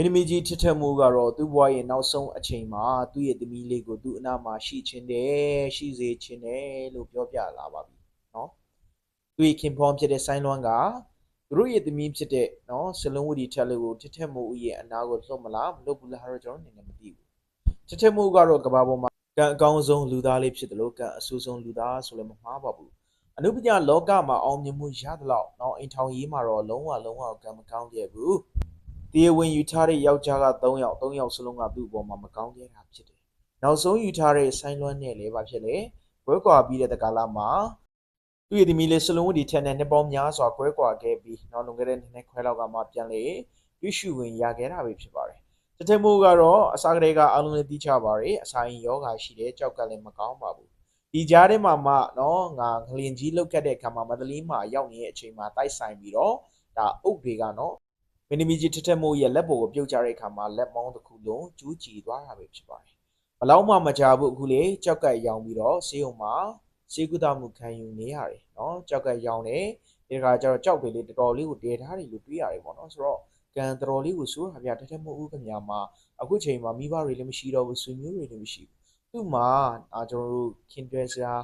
မင်းသမီးကြီးထစ်ထက်မှုကတော့သူ့ဘဝရဲ့နောက်ဆုံးအချိန်မှာသူ့ရဲ့သမီးလေးကိုသူ့အနားမှာရှိချင်းတယ်ရှိစေချင်းတယ်လို့ပြောပြလာပါပြီเนาะသူ့ရဲ့ခင်ဖွန်ဖြစ်တဲ့ဆိုင်းလွမ်းကသူတို့ရဲ့သမီးဖြစ်တဲ့เนาะစလုံးဝတီထက်လေးကိုထစ်ထက်မှုရဲ့အနားကိုလွတ်မလားမလွတ်ဘူးလားတော့ကျွန်တော်အနေနဲ့မသိဘူးထစ်ထက်မှုကတော့ကဘာပေါ်မှာကံအကောင်းဆုံးလူသားလေးဖြစ်တယ်လို့ကံအဆိုးဆုံးလူသားဆိုလည်းမမှားပါဘူးအနုပညာလောကမှာအောင်မြင်မှုရသလောက်เนาะအိမ်ထောင်ရေးမှာတော့လုံးဝလုံးဝကံမကောင်းခဲ့ဘူး တရားဝင်ယူထားတဲ့ယောက်ျားက3ယောက်3ယောက်စလုံးကသူ့အပေါ်မှာမကောင်းခဲ့တာဖြစ်တယ်။နောက်ဆုံးယူထားတဲ့ဆိုင်းလွမ်းနဲ့လည်းပါဖြစ်လေ။ကွဲကွာပြီးတဲ့တကာလမှာသူ့ရဲ့သမီးလေးစလုံးဝတီထက်နဲ့နှစ်ပေါင်းများစွာကွဲကွာခဲ့ပြီးနောက်လွန်ခဲ့တဲ့နှစ်နှစ်ခွဲလောက်ကမှပြန်လေရွှေရှုဝင်ရခဲ့တာပဲဖြစ်ပါတယ်။တထက်မိုးကတော့အစားကလေးကအလုံးလေးတီးချပါတယ်။အစာရင်ယောဂါရှိတယ်ကြောက်ကလည်းမကောင်းပါဘူး။ဒီကြားထဲမှာမှနော်ငါငလင်ကြီးလောက်ခဲ့တဲ့အခါမှာမဒလီမှာရောက်နေတဲ့အချိန်မှာတိုက်ဆိုင်ပြီးတော့ဒါအုပ်တွေကနော် မင်းသမီးကြီးထက်ထက်မိုးရဲ့လက်ပေါ်ကိုပြုတ်ကြတဲ့အခါမှာလက်မောင်းတစ်ခုလုံးကျူးကြည်သွားတာပဲဖြစ်ပါတယ်။ဘလောက်မှမကြဘူးအခုလေကြောက်ကက်ရောင်ပြီးတော့ဆေးရုံမှာဆေးကုသမှုခံယူနေရတယ်နော်။ကြောက်ကက်ရောင်တယ်ဒီခါကျတော့ကြောက်တွေလေးတော်တော်လေးကိုတည်ထားတယ်လို့တွေးရတယ်ပေါ့နော်။ဆိုတော့ကံတော်တော်လေးကိုစိုးတာဗျထက်ထက်မိုးဦးခင်ဗျာမှာအခုချိန်မှာမိဘတွေလည်းမရှိတော့ဘူးဆွေမျိုးတွေလည်းမရှိဘူး။သူ့မှာအာကျွန်တော်တို့ခင်တွဲစရာ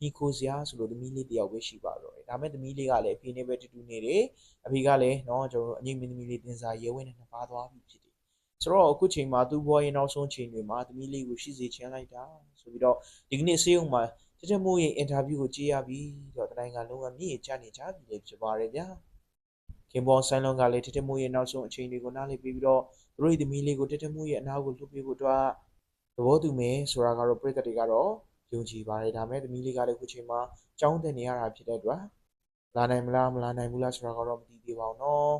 မိခိုစရာဆိုလို့သမီးလေးတယောက်ပဲရှိပါတော့တယ်။ ဒါမဲ့သမီးလေးကလည်းအဖေနဲ့ပဲတူတူနေတယ်အဖေကလည်းနော်ကျွန်တော်တို့အငိမ့်မင်းသမီးလေးတင်စာရဲဝင်းနဲ့နှစ်ပါးသွားပြီဖြစ်တယ်ဆိုတော့အခုချိန်မှာသူ့ဘွားရဲ့နောက်ဆုံးချိန်တွေမှာသမီးလေးကိုရှိစေချင်လိုက်တာဆိုပြီးတော့ဒီကနေ့ဆေးရုံမှာတတမိုးရဲ့အင်တာဗျူးကိုကြည့်ရပြီတော့တိုင်းကလုံးဝမြည်ချနေကြပြီလေဖြစ်ပါတယ်ဗျာခင်ဘောဆိုင်လုံးကလည်းတတမိုးရဲ့နောက်ဆုံးအချိန်တွေကိုနားလည်ပြီးပြီးတော့သူတို့ရဲ့သမီးလေးကိုတတမိုးရဲ့အနာကိုလှုပ်ပေးဖို့အတွက်သဘောတူမယ်ဆိုတာကတော့ပြိတ္တတွေကတော့ ယုံကြည်ပါတယ်ဒါမဲ့သမီးလေးကလည်းခုချိန်မှာကြောင်းတင်နေရတာဖြစ်တဲ့အတွက်လာနိုင်မလားမလာနိုင်ဘူးလားဆိုတာကတော့မသိသေးပါဘူးနော်